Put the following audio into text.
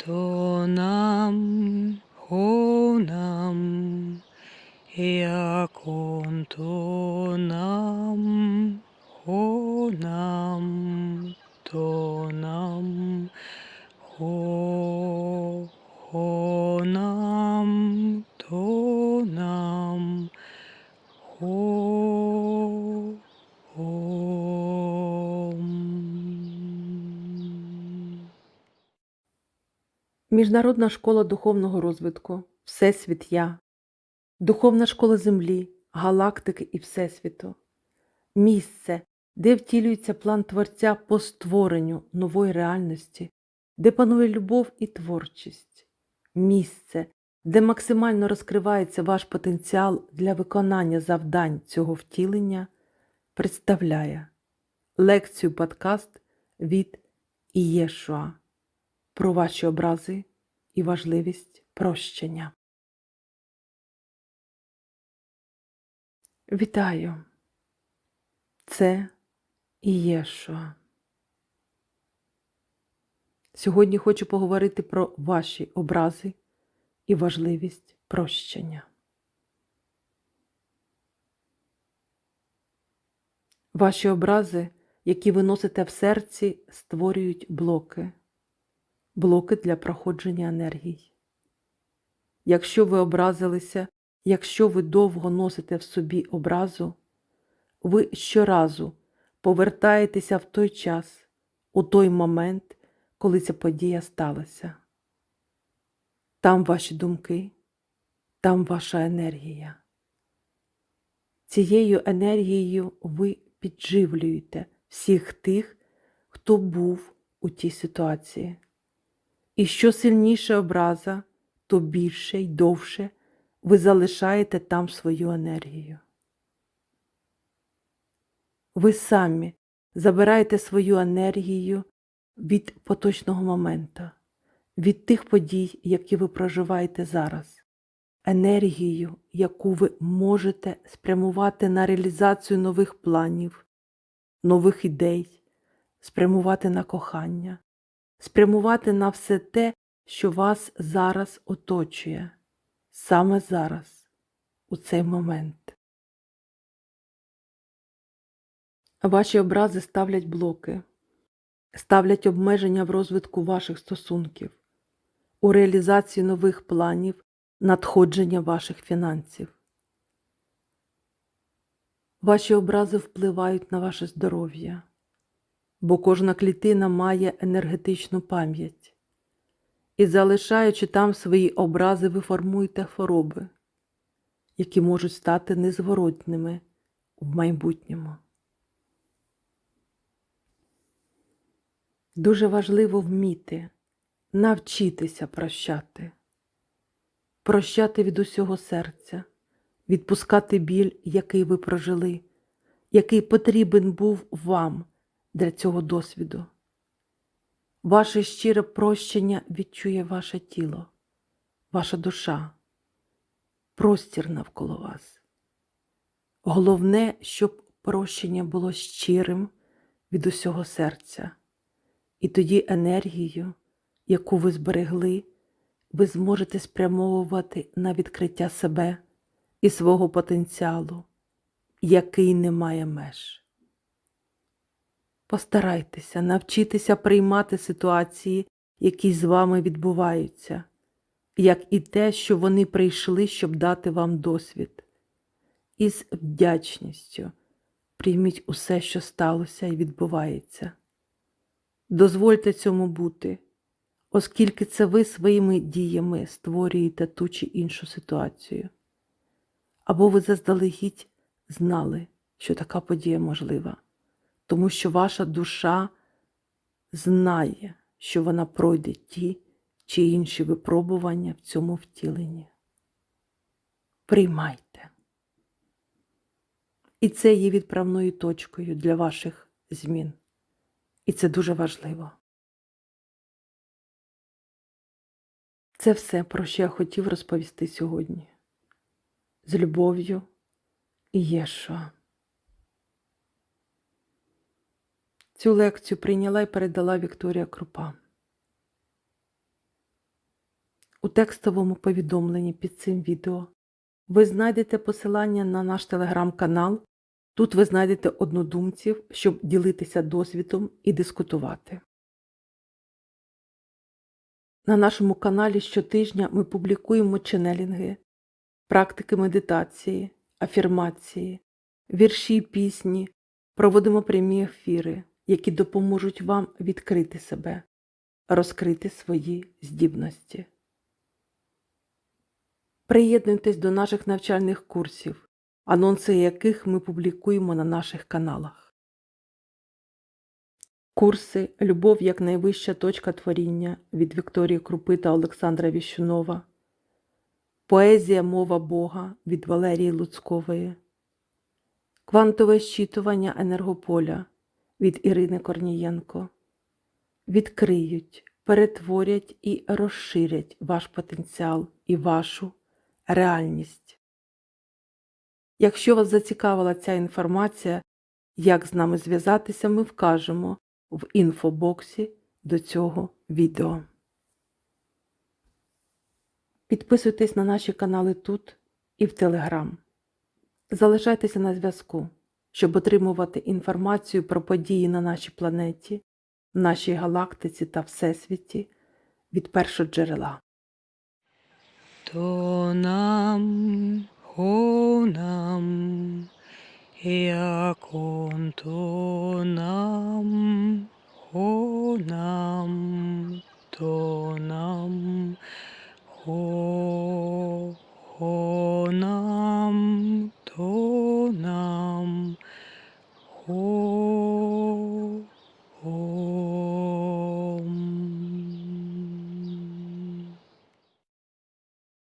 тонам, хонам, якон тонам, хонам, Міжнародна школа духовного розвитку, Всесвіт Я, Духовна школа Землі, галактики і Всесвіту, місце, де втілюється план Творця по створенню нової реальності, де панує любов і творчість, місце, де максимально розкривається ваш потенціал для виконання завдань цього втілення, представляє лекцію подкаст від Ієшуа про ваші образи і важливість прощення. Вітаю! Це Ієшуа. Сьогодні хочу поговорити про ваші образи і важливість прощення. Ваші образи, які ви носите в серці, створюють блоки блоки для проходження енергій. Якщо ви образилися, якщо ви довго носите в собі образу, ви щоразу повертаєтеся в той час, у той момент, коли ця подія сталася. Там ваші думки, там ваша енергія. Цією енергією ви підживлюєте всіх тих, хто був у тій ситуації. І що сильніша образа, то більше й довше ви залишаєте там свою енергію. Ви самі забираєте свою енергію від поточного моменту, від тих подій, які ви проживаєте зараз, енергію, яку ви можете спрямувати на реалізацію нових планів, нових ідей, спрямувати на кохання спрямувати на все те, що вас зараз оточує, саме зараз, у цей момент. Ваші образи ставлять блоки, ставлять обмеження в розвитку ваших стосунків, у реалізації нових планів, надходження ваших фінансів. Ваші образи впливають на ваше здоров'я бо кожна клітина має енергетичну пам'ять. І, залишаючи там свої образи, ви формуєте хвороби, які можуть стати незворотними в майбутньому. Дуже важливо вміти навчитися прощати, прощати від усього серця, відпускати біль, який ви прожили, який потрібен був вам для цього досвіду. Ваше щире прощення відчує ваше тіло, ваша душа, простір навколо вас. Головне, щоб прощення було щирим від усього серця, і тоді енергію, яку ви зберегли, ви зможете спрямовувати на відкриття себе і свого потенціалу, який не має меж. Постарайтеся навчитися приймати ситуації, які з вами відбуваються, як і те, що вони прийшли, щоб дати вам досвід. І з вдячністю прийміть усе, що сталося і відбувається. Дозвольте цьому бути, оскільки це ви своїми діями створюєте ту чи іншу ситуацію. Або ви заздалегідь знали, що така подія можлива тому що ваша душа знає, що вона пройде ті чи інші випробування в цьому втіленні. Приймайте. І це є відправною точкою для ваших змін. І це дуже важливо. Це все, про що я хотів розповісти сьогодні. З любов'ю і Єшуа. Цю лекцію прийняла і передала Вікторія Крупа. У текстовому повідомленні під цим відео ви знайдете посилання на наш телеграм-канал. Тут ви знайдете однодумців, щоб ділитися досвідом і дискутувати. На нашому каналі щотижня ми публікуємо ченелінги, практики медитації, афірмації, вірші, й пісні, проводимо прямі ефіри, які допоможуть вам відкрити себе, розкрити свої здібності. Приєднуйтесь до наших навчальних курсів, анонси яких ми публікуємо на наших каналах. Курси Любов як найвища точка творіння від Вікторії Крупи та Олександра Віщунова. Поезія Мова Бога від Валерії Луцькової. Квантове щитування енергополя від Ірини Корнієнко. Відкриють, перетворять і розширять ваш потенціал і вашу реальність. Якщо вас зацікавила ця інформація, як з нами зв'язатися, ми вкажемо в інфобоксі до цього відео. Підписуйтесь на наші канали тут і в Телеграм. Залишайтеся на зв'язку, щоб отримувати інформацію про події на нашій планеті, в нашій галактиці та Всесвіті від першоджерела. То нам, хо нам, якон то нам, хо нам, то нам, хо, хо нам, то нам.